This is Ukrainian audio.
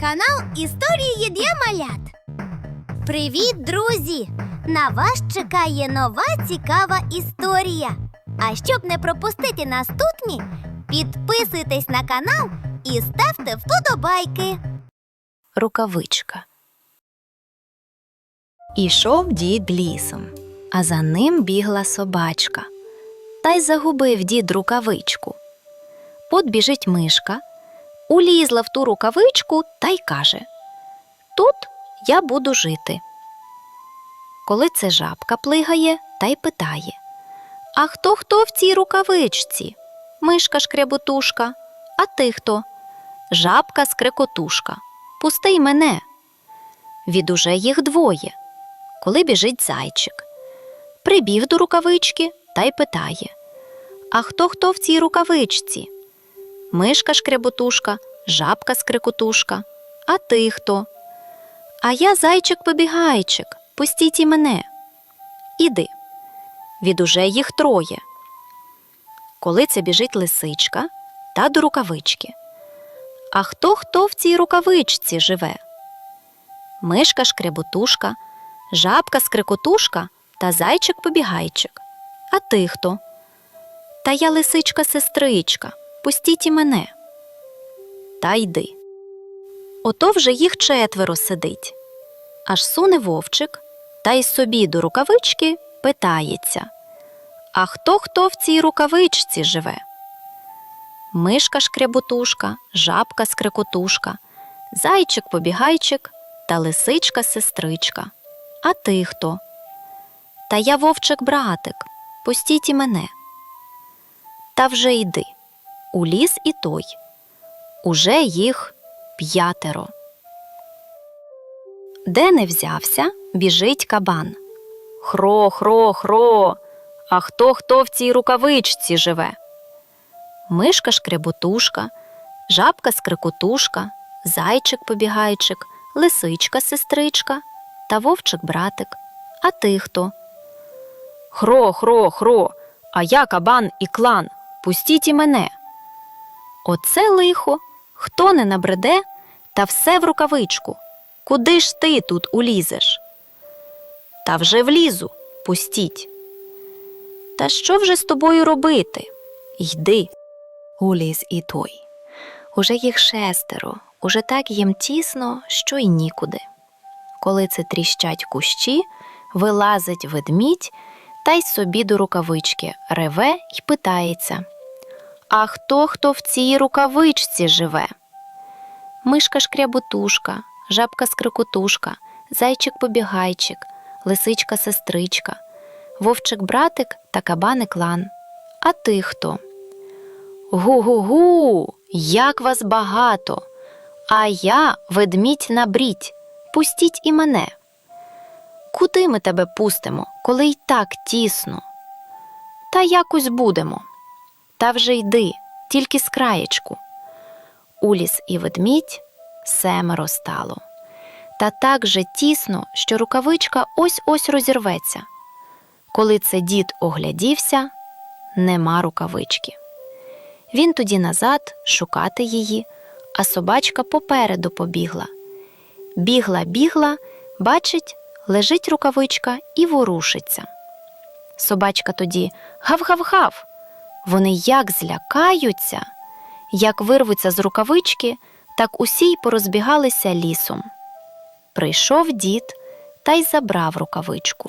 канал Історії для малят. Привіт, друзі! На вас чекає нова цікава історія. А щоб не пропустити наступні, підписуйтесь на канал і ставте вподобайки. рукавичка. Ішов дід лісом, а за ним бігла собачка. Та й загубив дід рукавичку. От біжить мишка, улізла в ту рукавичку та й каже: Тут я буду жити. Коли це жабка плигає та й питає: А хто хто в цій рукавичці? Мишка шкряботушка, а ти хто? Жабка скрекотушка. Пусти мене. Від уже їх двоє. Коли біжить зайчик. Прибіг до рукавички та й питає: А хто хто в цій рукавичці? Мишка шкряботушка, жабка скрикотушка. А ти хто? А я зайчик побігайчик. Пустіть і мене. Іди. Від уже їх троє. Коли це біжить лисичка та до рукавички. А хто хто в цій рукавичці живе? Мишка шкряботушка, жабка скрикотушка та зайчик побігайчик. А ти хто? Та я лисичка сестричка. Пустіть і мене. Та йди. Ото вже їх четверо сидить. Аж суне вовчик та й собі до рукавички питається. А хто хто в цій рукавичці живе? Мишка шкряботушка, жабка скрикотушка, зайчик побігайчик та лисичка сестричка. А ти хто? Та я вовчик братик, пустіть і мене. Та вже йди. У ліс і той. Уже їх п'ятеро. Де не взявся, біжить кабан. Хро, хро, хро. А хто хто в цій рукавичці живе? Мишка шкряботушка, жабка скрикотушка, зайчик побігайчик, лисичка сестричка та вовчик братик. А ти хто? Хро, хро, хро, а я кабан і клан. Пустіть і мене. Оце лихо, хто не набреде, та все в рукавичку. Куди ж ти тут улізеш? Та вже влізу, пустіть. Та що вже з тобою робити? Йди. Уліз і той. Уже їх шестеро, уже так їм тісно, що й нікуди. Коли це тріщать кущі, вилазить ведмідь та й собі до рукавички реве й питається. А хто хто в цій рукавичці живе? Мишка шкряботушка, жабка скрикотушка, зайчик побігайчик, лисичка сестричка, вовчик братик та кабаник лан. А ти хто? Гу-гу-гу, як вас багато. А я ведмідь на брідь. Пустіть і мене. Куди ми тебе пустимо, коли й так тісно? Та якось будемо. Та вже йди, тільки з краєчку. Уліс і ведмідь семеро стало. Та так же тісно, що рукавичка ось ось розірветься. Коли це дід оглядівся, нема рукавички. Він тоді назад шукати її, а собачка попереду побігла. Бігла, бігла, бачить, лежить рукавичка і ворушиться. Собачка тоді гав-гав-гав. Вони як злякаються, як вирвуться з рукавички, так усі й порозбігалися лісом. Прийшов дід та й забрав рукавичку.